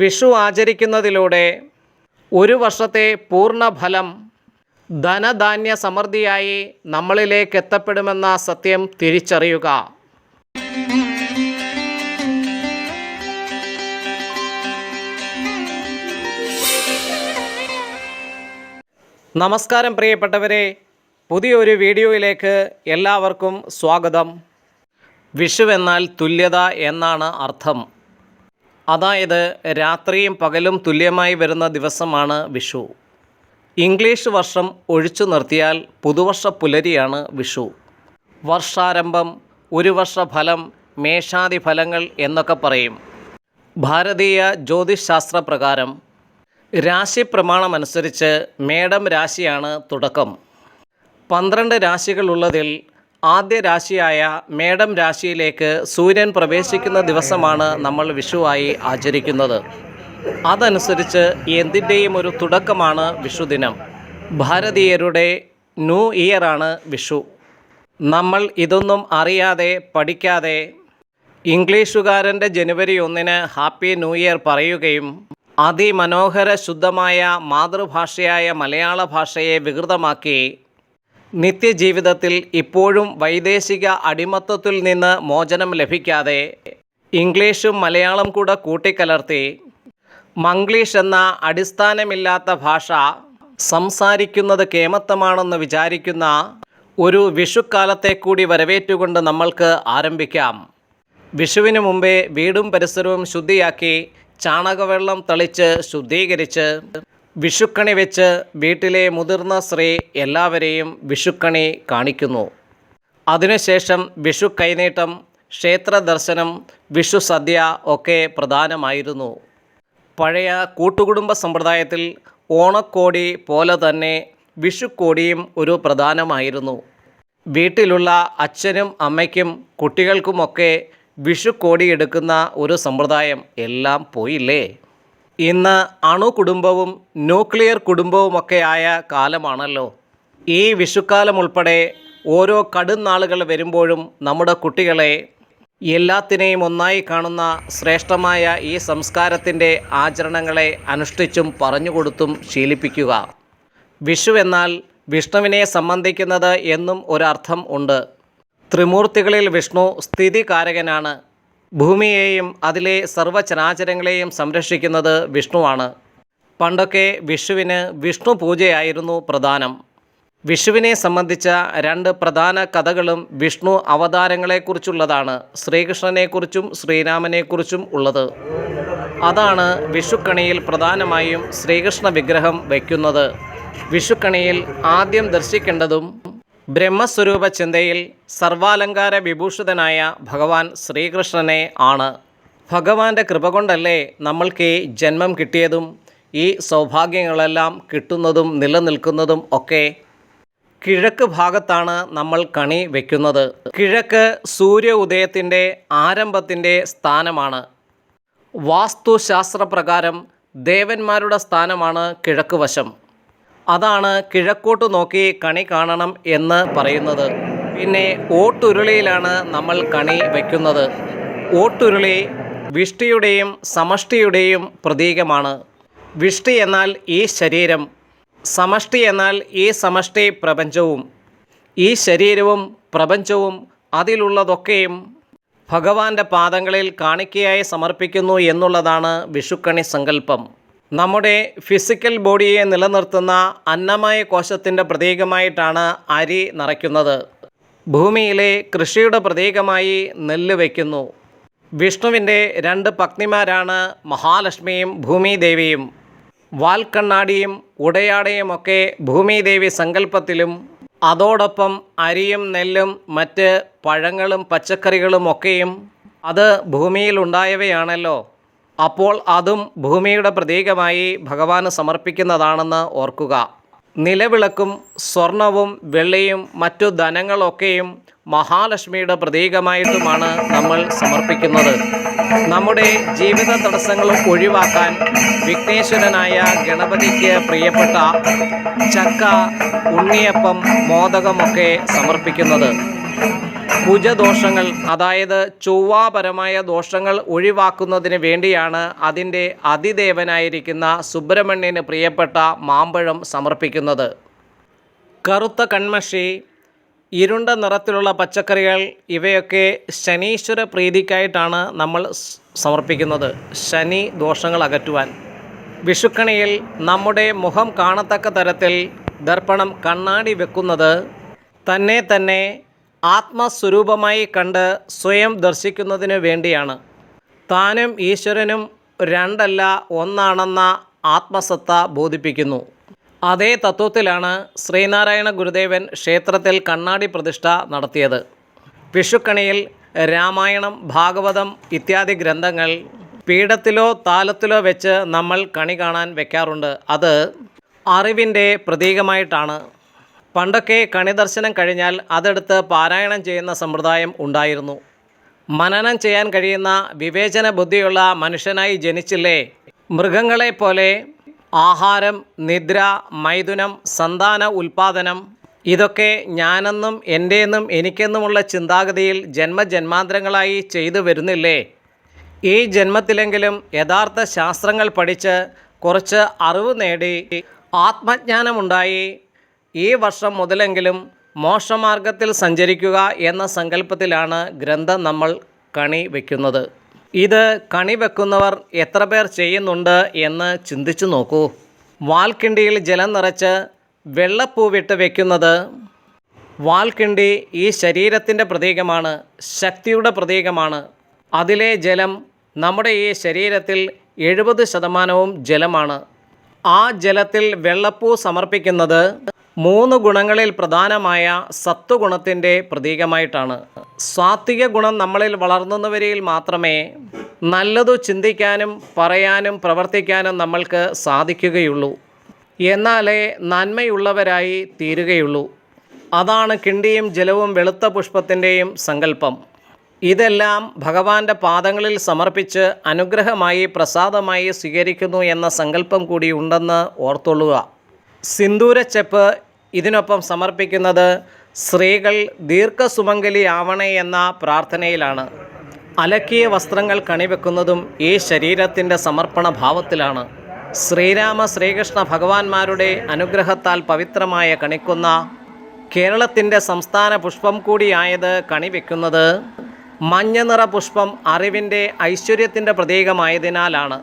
വിഷു ആചരിക്കുന്നതിലൂടെ ഒരു വർഷത്തെ പൂർണ ഫലം ധനധാന്യ സമൃദ്ധിയായി നമ്മളിലേക്ക് എത്തപ്പെടുമെന്ന സത്യം തിരിച്ചറിയുക. നമസ്കാരം പ്രിയപ്പെട്ടവരെ പുതിയൊരു വീഡിയോയിലേക്ക് എല്ലാവർക്കും സ്വാഗതം. വിഷുവെന്നാൽ തുല്യത എന്നാണ് അർത്ഥം. അതായത് രാത്രിയും പകലും തുല്യമായി വരുന്ന ദിവസമാണ് വിഷു. ഇംഗ്ലീഷ് വർഷം ഒഴിച്ചു നിർത്തിയാൽ പുതുവർഷ പുലരിയാണ് വിഷു. വർഷാരംഭം ഒരു വർഷ ഫലം മേഷാദി ഫലങ്ങൾ എന്നൊക്കെ പറയും. ഭാരതീയ ജ്യോതിശാസ്ത്ര പ്രകാരം രാശി പ്രമാണമനുസരിച്ച് മേടം രാശിയാണ് തുടക്കം. പന്ത്രണ്ട് രാശികളുള്ളതിൽ ആദ്യ രാശിയായ മേടം രാശിയിലേക്ക് സൂര്യൻ പ്രവേശിക്കുന്ന ദിവസമാണ് നമ്മൾ വിഷുവായി ആചരിക്കുന്നത്. അതനുസരിച്ച് എന്തിന്റെയും ഒരു തുടക്കമാണ് വിഷുദിനം ഭാരതീയരുടെ ന്യൂ ഇയറാണ് വിഷു. നമ്മൾ ഇതൊന്നും അറിയാതെ പഠിക്കാതെ ഇംഗ്ലീഷുകാരന്റെ ജനുവരി ഒന്നിന് ഹാപ്പി ന്യൂ ഇയർ പറയുകയും അതിമനോഹര ശുദ്ധമായ മാതൃഭാഷയായ മലയാള ഭാഷയെ വികൃതമാക്കി നിത്യജീവിതത്തിൽ ഇപ്പോഴും വൈദേശിക അടിമത്തത്തിൽ നിന്ന് മോചനം ലഭിക്കാതെ ഇംഗ്ലീഷും മലയാളം കൂടെ കൂട്ടിക്കലർത്തി മംഗ്ലീഷ് എന്ന അടിസ്ഥാനമില്ലാത്ത ഭാഷ സംസാരിക്കുന്നത് കേമത്തമാണെന്ന് വിചാരിക്കുന്ന ഒരു വിഷുക്കാലത്തെ കൂടി വരവേറ്റുകൊണ്ട് നമ്മൾക്ക് ആരംഭിക്കാം. വിഷുവിന് മുമ്പേ വീടും പരിസരവും ശുദ്ധിയാക്കി ചാണകവെള്ളം തളിച്ച് ശുദ്ധീകരിച്ച് വിഷുക്കണി വെച്ച് വീട്ടിലെ മുതിർന്ന സ്ത്രീ എല്ലാവരെയും വിഷുക്കണി കാണിക്കുന്നു. അതിനുശേഷം വിഷു കൈനീട്ടം ക്ഷേത്ര ദർശനം വിഷു സദ്യ ഒക്കെ പ്രധാനമായിരുന്നു. പഴയ കൂട്ടുകുടുംബ സമ്പ്രദായത്തിൽ ഓണക്കോടി പോലെ തന്നെ വിഷുക്കോടിയും ഒരു പ്രധാനമായിരുന്നു. വീട്ടിലുള്ള അച്ഛനും അമ്മയ്ക്കും കുട്ടികൾക്കുമൊക്കെ വിഷുക്കോടി എടുക്കുന്ന ഒരു സമ്പ്രദായം എല്ലാം പോയില്ലേ? ഇന്ന് അണുകുടുംബവും ന്യൂക്ലിയർ കുടുംബവുമൊക്കെയായ കാലമാണല്ലോ. ഈ വിഷുക്കാലം ഉൾപ്പെടെ ഓരോ കടും നാളുകൾ വരുമ്പോഴും നമ്മുടെ കുട്ടികളെ എല്ലാത്തിനെയും ഒന്നായി കാണുന്ന ശ്രേഷ്ഠമായ ഈ സംസ്കാരത്തിന്റെ ആചരണങ്ങളെ അനുഷ്ഠിച്ചും പറഞ്ഞുകൊടുത്തും ശീലിപ്പിക്കുക. വിഷു എന്നാൽ വിഷ്ണുവിനെ സംബന്ധിക്കുന്നത് എന്നും ഒരർത്ഥം ഉണ്ട്. ത്രിമൂർത്തികളിൽ വിഷ്ണു സ്ഥിതികാരകനാണ്. ഭൂമിയെയും അതിലെ സർവചരാചരങ്ങളെയും സംരക്ഷിക്കുന്നത് വിഷ്ണുവാണ്. പണ്ടൊക്കെ വിഷുവിന് വിഷ്ണു പൂജയായിരുന്നു പ്രധാനം. വിഷുവിനെ സംബന്ധിച്ച രണ്ട് പ്രധാന കഥകളും വിഷ്ണു അവതാരങ്ങളെക്കുറിച്ചുള്ളതാണ്. ശ്രീകൃഷ്ണനെക്കുറിച്ചും ശ്രീരാമനെക്കുറിച്ചും ഉള്ളത്. അതാണ് വിഷുക്കണിയിൽ പ്രധാനമായും ശ്രീകൃഷ്ണ വിഗ്രഹം വയ്ക്കുന്നത് വിഷുക്കണിയിൽ ആദ്യം ദർശിക്കേണ്ടതും ബ്രഹ്മസ്വരൂപ ചിന്തയിൽ സർവാലങ്കാര വിഭൂഷിതനായ ഭഗവാൻ ശ്രീകൃഷ്ണനെ ആണ്. ഭഗവാന്റെ കൃപ കൊണ്ടല്ലേ നമ്മൾക്ക് ഈ ജന്മം കിട്ടിയതും ഈ സൗഭാഗ്യങ്ങളെല്ലാം കിട്ടുന്നതും നിലനിൽക്കുന്നതും ഒക്കെ? കിഴക്ക് ഭാഗത്താണ് നമ്മൾ കണി വയ്ക്കുന്നത് കിഴക്ക് സൂര്യ ഉദയത്തിന്റെ ആരംഭത്തിന്റെ സ്ഥാനമാണ്. വാസ്തുശാസ്ത്രപ്രകാരം ദേവന്മാരുടെ സ്ഥാനമാണ് കിഴക്ക് വശം. അതാണ് കിഴക്കോട്ട് നോക്കി കണി കാണണം എന്ന് പറയുന്നത്. പിന്നെ ഓട്ടുരുളിയിലാണ് നമ്മൾ കണി വയ്ക്കുന്നത് ഓട്ടുരുളി വിഷ്ടിയുടെയും സമഷ്ടിയുടെയും പ്രതീകമാണ്. വിഷ്ടി എന്നാൽ ഈ ശരീരം സമഷ്ടി എന്നാൽ ഈ സമഷ്ടി പ്രപഞ്ചവും ഈ ശരീരവും പ്രപഞ്ചവും അതിലുള്ളതൊക്കെയും ഭഗവാന്റെ പാദങ്ങളിൽ കാണിക്കയായി സമർപ്പിക്കുന്നു എന്നുള്ളതാണ് വിഷുക്കണി സങ്കല്പം. നമ്മുടെ ഫിസിക്കൽ ബോഡിയെ നിലനിർത്തുന്ന അന്നമയ കോശത്തിന്റെ പ്രതീകമായിട്ടാണ് അരി നിറയ്ക്കുന്നത്. ഭൂമിയിലെ കൃഷിയുടെ പ്രതീകമായി നെല്ല് വയ്ക്കുന്നു വിഷ്ണുവിന്റെ രണ്ട് പത്നിമാരാണ് മഹാലക്ഷ്മിയും ഭൂമിദേവിയും. വാൽക്കണ്ണാടിയും ഉടയാടയുമൊക്കെ ഭൂമിദേവി സങ്കല്പത്തിലും അതോടൊപ്പം അരിയും നെല്ലും മറ്റ് പഴങ്ങളും പച്ചക്കറികളും ഒക്കെയും അത് ഭൂമിയിൽ ഉണ്ടായവയാണല്ലോ. അപ്പോൾ അതും ഭൂമിയുടെ പ്രതീകമായി ഭഗവാന് സമർപ്പിക്കുന്നതാണെന്ന് ഓർക്കുക. നിലവിളക്കും സ്വർണവും വെള്ളിയും മറ്റു ധനങ്ങളൊക്കെയും മഹാലക്ഷ്മിയുടെ പ്രതീകമായിട്ടുമാണ് നമ്മൾ സമർപ്പിക്കുന്നത്. നമ്മുടെ ജീവിത തടസ്സങ്ങൾ ഒഴിവാക്കാൻ വിഘ്നേശ്വരനായ ഗണപതിക്ക് പ്രിയപ്പെട്ട ചക്ക ഉണ്ണിയപ്പം മോദകമൊക്കെ സമർപ്പിക്കുന്നത്. കുജദോഷങ്ങൾ അതായത് ചൊവ്വാപരമായ ദോഷങ്ങൾ ഒഴിവാക്കുന്നതിന് വേണ്ടിയാണ് അതിന്റെ അതിദേവനായിരിക്കുന്ന സുബ്രഹ്മണ്യന് പ്രിയപ്പെട്ട മാമ്പഴം സമർപ്പിക്കുന്നത്. കറുത്ത കൺമഷി ഇരുണ്ട നിറത്തിലുള്ള പച്ചക്കറികൾ ഇവയൊക്കെ ശനീശ്വര പ്രീതിക്കായിട്ടാണ് നമ്മൾ സമർപ്പിക്കുന്നത്. ശനി ദോഷങ്ങൾ അകറ്റുവാൻ. വിഷുക്കണിയിൽ നമ്മുടെ മുഖം കാണത്തക്ക തരത്തിൽ ദർപ്പണം കണ്ണാടി വെക്കുന്നത് തന്നെ തന്നെ ആത്മസ്വരൂപമായി കണ്ട് സ്വയം ദർശിക്കുന്നതിന് വേണ്ടിയാണ്. താനും ഈശ്വരനും രണ്ടല്ല ഒന്നാണെന്ന ആത്മസത്ത ബോധിപ്പിക്കുന്നു. അതേ തത്വത്തിലാണ് ശ്രീനാരായണ ഗുരുദേവൻ ക്ഷേത്രത്തിൽ കണ്ണാടി പ്രതിഷ്ഠ നടത്തിയത്. വിഷുക്കണിയിൽ രാമായണം ഭാഗവതം ഇത്യാദി ഗ്രന്ഥങ്ങൾ പീഠത്തിലോ താലത്തിലോ വെച്ച് നമ്മൾ കണി കാണാൻ വെക്കാറുണ്ട്. അത് അറിവിന്റെ പ്രതീകമായിട്ടാണ്. പണ്ടൊക്കെ കണിദർശനം കഴിഞ്ഞാൽ അതെടുത്ത് പാരായണം ചെയ്യുന്ന സമ്പ്രദായം ഉണ്ടായിരുന്നു. മനനം ചെയ്യാൻ കഴിയുന്ന വിവേചന ബുദ്ധിയുള്ള മനുഷ്യനായി ജനിച്ചില്ലേ? മൃഗങ്ങളെ പോലെ ആഹാരം നിദ്ര മൈഥുനം സന്താന ഉൽപാദനം ഇതൊക്കെ ഞാനെന്നും എന്റെയെന്നും എനിക്കെന്നുമുള്ള ചിന്താഗതിയിൽ ജന്മജന്മാന്തരങ്ങളായി ചെയ്തു വരുന്നില്ലേ? ഈ ജന്മത്തിലെങ്കിലും യഥാർത്ഥ ശാസ്ത്രങ്ങൾ പഠിച്ച് കുറച്ച് അറിവ് നേടി ആത്മജ്ഞാനമുണ്ടായി ഈ വർഷം മുതലെങ്കിലും മോക്ഷമാർഗത്തിൽ സഞ്ചരിക്കുക എന്ന സങ്കല്പത്തിലാണ് ഗ്രന്ഥം നമ്മൾ കണി വയ്ക്കുന്നത് ഇത് കണി വെക്കുന്നവർ എത്ര പേർ ചെയ്യുന്നുണ്ട് എന്ന് ചിന്തിച്ചു നോക്കൂ. വാൽക്കിണ്ടിയിൽ ജലം നിറച്ച് വെള്ളപ്പൂവിട്ട് വെക്കുന്നത് വാൽക്കിണ്ടി ഈ ശരീരത്തിന്റെ പ്രതീകമാണ് ശക്തിയുടെ പ്രതീകമാണ്. അതിലെ ജലം നമ്മുടെ ഈ ശരീരത്തിൽ എഴുപത് ശതമാനവും ജലമാണ്. ആ ജലത്തിൽ വെള്ളപ്പൂ സമർപ്പിക്കുന്നത് മൂന്ന് ഗുണങ്ങളിൽ പ്രധാനമായ സത്വഗുണത്തിന്റെ പ്രതീകമായിട്ടാണ്. സാത്വിക ഗുണം നമ്മളിൽ വളർന്നുവരിൽ മാത്രമേ നല്ലതു ചിന്തിക്കാനും പറയാനും പ്രവർത്തിക്കാനും നമ്മൾക്ക് സാധിക്കുകയുള്ളൂ. എന്നാലേ നന്മയുള്ളവരായി തീരുകയുള്ളൂ. അതാണ് കിണ്ടിയും ജലവും വെളുത്ത പുഷ്പത്തിന്റെയും സങ്കല്പം. ഇതെല്ലാം ഭഗവാന്റെ പാദങ്ങളിൽ സമർപ്പിച്ച് അനുഗ്രഹമായി പ്രസാദമായി സ്വീകരിക്കുന്നു എന്ന സങ്കല്പം കൂടി ഉണ്ടെന്ന് ഓർത്തൊള്ളുക സിന്ദൂരച്ചെപ്പ് ഇതിനൊപ്പം സമർപ്പിക്കുന്നത് സ്ത്രീകൾ ദീർഘസുമംഗലി ആവണേ എന്ന പ്രാർത്ഥനയിലാണ്. അലക്കിയ വസ്ത്രങ്ങൾ കണിവെക്കുന്നതും ഈ ശരീരത്തിന്റെ സമർപ്പണ ഭാവത്തിലാണ് ശ്രീരാമ ശ്രീകൃഷ്ണ ഭഗവാന്മാരുടെ അനുഗ്രഹത്താൽ പവിത്രമായ കണിക്കുന്ന കേരളത്തിന്റെ സംസ്ഥാന പുഷ്പം കൂടിയായത് കണിവെക്കുന്നത് മഞ്ഞ നിറ പുഷ്പം അറിവിന്റെ ഐശ്വര്യത്തിന്റെ പ്രതീകമായതിനാലാണ്.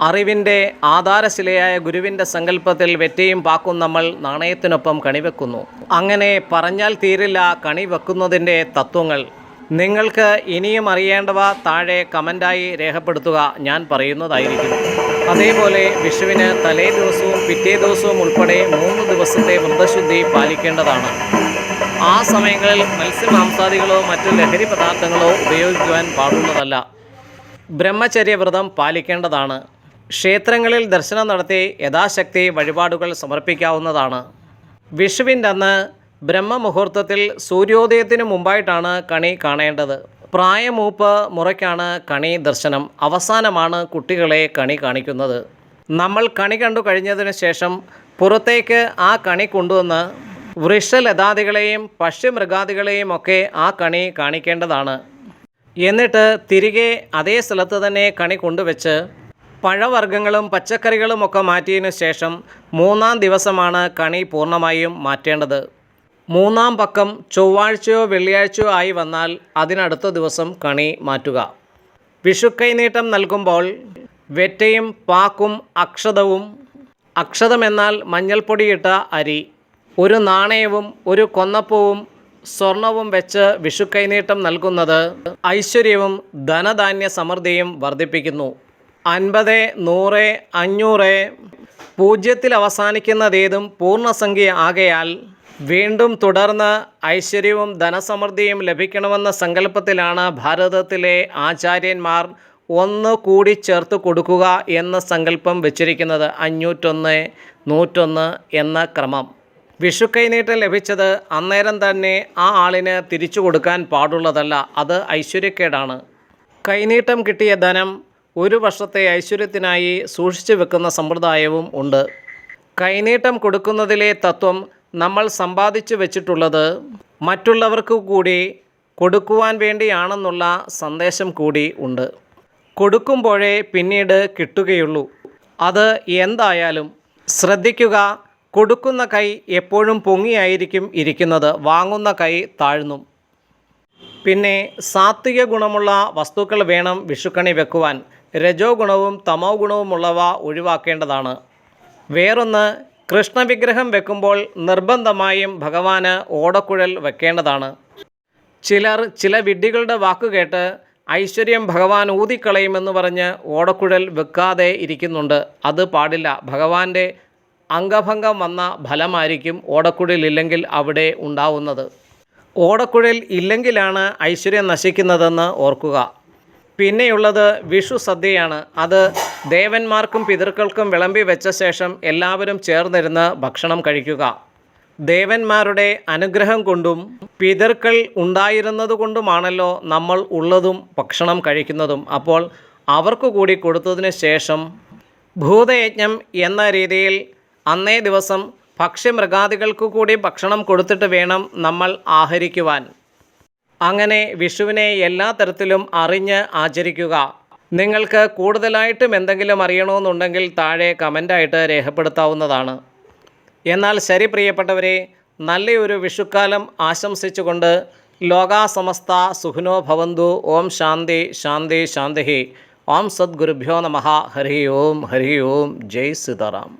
അറിവിന്റെ ആധാരശിലയായ ഗുരുവിന്റെ സങ്കല്പത്തിൽ വെറ്റയും പാക്കും നമ്മൾ നാണയത്തിനൊപ്പം കണിവെക്കുന്നു. അങ്ങനെ പറഞ്ഞാൽ തീരില്ല കണി വെക്കുന്നതിന്റെ തത്വങ്ങൾ. നിങ്ങൾക്ക് ഇനിയും അറിയേണ്ടവ താഴെ കമന്റായി രേഖപ്പെടുത്തുക ഞാൻ പറയുന്നതായിരിക്കും. അതേപോലെ വിഷുവിന് തലേ ദിവസവും പിറ്റേ ദിവസവും ഉൾപ്പെടെ മൂന്ന് ദിവസത്തെ വ്രതശുദ്ധി പാലിക്കേണ്ടതാണ്. ആ സമയങ്ങളിൽ മത്സ്യമാംസാദികളോ മറ്റു ലഹരി പദാർത്ഥങ്ങളോ ഉപയോഗിക്കുവാൻ പാടുള്ളതല്ല. ബ്രഹ്മചര്യവ്രതം പാലിക്കേണ്ടതാണ്. ക്ഷേത്രങ്ങളിൽ ദർശനം നടത്തി യഥാശക്തി വഴിപാടുകൾ സമർപ്പിക്കാവുന്നതാണ്. വിഷുവിന്റെ അന്ന് ബ്രഹ്മമുഹൂർത്തത്തിൽ സൂര്യോദയത്തിന് മുമ്പായിട്ടാണ് കണി കാണേണ്ടത്. പ്രായമൂപ്പ് മുറയ്ക്കാണ് കണി ദർശനം. അവസാനമാണ് കുട്ടികളെ കണി കാണിക്കുന്നത്. നമ്മൾ കണി കണ്ടു കഴിഞ്ഞതിന് ശേഷം പുറത്തേക്ക് ആ കണി കൊണ്ടുവന്ന് വൃക്ഷലതാദികളെയും പക്ഷിമൃഗാദികളെയും ഒക്കെ ആ കണി കാണിക്കേണ്ടതാണ്. എന്നിട്ട് തിരികെ അതേ സ്ഥലത്ത് തന്നെ കണി കൊണ്ടുവച്ച് പഴവർഗങ്ങളും പച്ചക്കറികളും ഒക്കെ മാറ്റിയതിനു ശേഷം മൂന്നാം ദിവസമാണ് കണി പൂർണമായും മാറ്റേണ്ടത്. മൂന്നാം പക്കം ചൊവ്വാഴ്ചയോ വെള്ളിയാഴ്ചയോ ആയി വന്നാൽ അതിനടുത്ത ദിവസം കണി മാറ്റുക. വിഷുക്കൈനീട്ടം നൽകുമ്പോൾ വെറ്റയും പാക്കും അക്ഷതവും അക്ഷതമെന്നാൽ മഞ്ഞൾപ്പൊടിയിട്ട അരി ഒരു നാണയവും ഒരു കൊന്നപ്പൂവും സ്വർണവും വെച്ച് വിഷുക്കൈനീട്ടം നൽകുന്നത് ഐശ്വര്യവും ധനധാന്യ സമൃദ്ധിയും വർദ്ധിപ്പിക്കുന്നു. അൻപത് നൂറ് അഞ്ഞൂറ് പൂജ്യത്തിൽ അവസാനിക്കുന്നതേതും പൂർണസംഖ്യ ആകയാൽ വീണ്ടും തുടർന്ന് ഐശ്വര്യവും ധനസമൃദ്ധിയും ലഭിക്കണമെന്ന സങ്കല്പത്തിലാണ് ഭാരതത്തിലെ ആചാര്യന്മാർ ഒന്ന് കൂടി ചേർത്ത് കൊടുക്കുക എന്ന സങ്കല്പം വെച്ചിരിക്കുന്നത്. അഞ്ഞൂറ്റൊന്ന് നൂറ്റൊന്ന് എന്ന ക്രമം. വിഷു കൈനീട്ടം ലഭിച്ചത് അന്നേരം തന്നെ ആ ആളിന് തിരിച്ചു കൊടുക്കാൻ പാടുള്ളതല്ല അത് ഐശ്വര്യക്കേടാണ്. കൈനീട്ടം കിട്ടിയ ധനം ഒരു വർഷത്തെ ഐശ്വര്യത്തിനായി സൂക്ഷിച്ചു വെക്കുന്ന സമ്പ്രദായവും ഉണ്ട്. കൈനീട്ടം കൊടുക്കുന്നതിലെ തത്വം നമ്മൾ സമ്പാദിച്ചു വെച്ചിട്ടുള്ളത് മറ്റുള്ളവർക്ക് കൂടി കൊടുക്കുവാൻ വേണ്ടിയാണെന്നുള്ള സന്ദേശം കൂടി ഉണ്ട്. കൊടുക്കുമ്പോഴേ പിന്നീട് കിട്ടുകയുള്ളൂ. അത് എന്തായാലും ശ്രദ്ധിക്കുക കൊടുക്കുന്ന കൈ എപ്പോഴും പൊങ്ങിയായിരിക്കും ഇരിക്കുന്നത് വാങ്ങുന്ന കൈ താഴ്ന്നും. പിന്നെ സാത്വിക ഗുണമുള്ള വസ്തുക്കൾ വേണം വിഷുക്കണി വെക്കുവാൻ. രജോ ഗുണവും തമോ ഗുണവുമുള്ളവ ഒഴിവാക്കേണ്ടതാണ്. വേറൊന്ന് കൃഷ്ണവിഗ്രഹം വെക്കുമ്പോൾ നിർബന്ധമായും ഭഗവാന് ഓടക്കുഴൽ വെക്കേണ്ടതാണ്. ചിലർ ചില വിഡ്ഢികളുടെ വാക്കുകേട്ട് ഐശ്വര്യം ഭഗവാൻ ഊതിക്കളയുമെന്ന് പറഞ്ഞ് ഓടക്കുഴൽ വെക്കാതെ ഇരിക്കുന്നുണ്ട്. അത് പാടില്ല. ഭഗവാന്റെ അംഗഭംഗം വന്ന ഫലമായിരിക്കും ഓടക്കുഴലില്ലെങ്കിൽ അവിടെ ഉണ്ടാവുന്നത്. ഓടക്കുഴൽ ഇല്ലെങ്കിലാണ് ഐശ്വര്യം നശിക്കുന്നതെന്ന് ഓർക്കുക. പിന്നെയുള്ളത് വിഷു സദ്യയാണ്. അത് ദേവന്മാർക്കും പിതൃക്കൾക്കും വിളമ്പി വെച്ച ശേഷം എല്ലാവരും ചേർന്നിരുന്ന് ഭക്ഷണം കഴിക്കുക. ദേവന്മാരുടെ അനുഗ്രഹം കൊണ്ടും പിതൃക്കൾ ഉണ്ടായിരുന്നതുകൊണ്ടുമാണല്ലോ നമ്മൾ ഉള്ളതും ഭക്ഷണം കഴിക്കുന്നതും. അപ്പോൾ അവർക്ക് കൂടി കൊടുത്തതിന് ശേഷം ഭൂതയജ്ഞം എന്ന രീതിയിൽ അന്നേ ദിവസം ഭക്ഷ്യമൃഗാദികൾക്ക് കൂടി ഭക്ഷണം കൊടുത്തിട്ട് വേണം നമ്മൾ ആഹരിക്കുവാൻ. അങ്ങനെ വിഷുവിനെ എല്ലാ തരത്തിലും അറിഞ്ഞ് ആചരിക്കുക. നിങ്ങൾക്ക് കൂടുതലായിട്ടും എന്തെങ്കിലും അറിയണമെന്നുണ്ടെങ്കിൽ താഴെ കമന്റായിട്ട് രേഖപ്പെടുത്താവുന്നതാണ്. എന്നാൽ ശരി പ്രിയപ്പെട്ടവരെ നല്ലൊരു വിഷുക്കാലം ആശംസിച്ചുകൊണ്ട് ലോകാസമസ്ത സുഖിനോ ഭവന്തു ഓം ശാന്തി ശാന്തി ശാന്തി ഓം സദ്ഗുരുഭ്യോ നമ ഹരി ഓം ഹരി ഓം ജയ് സീതാറാം.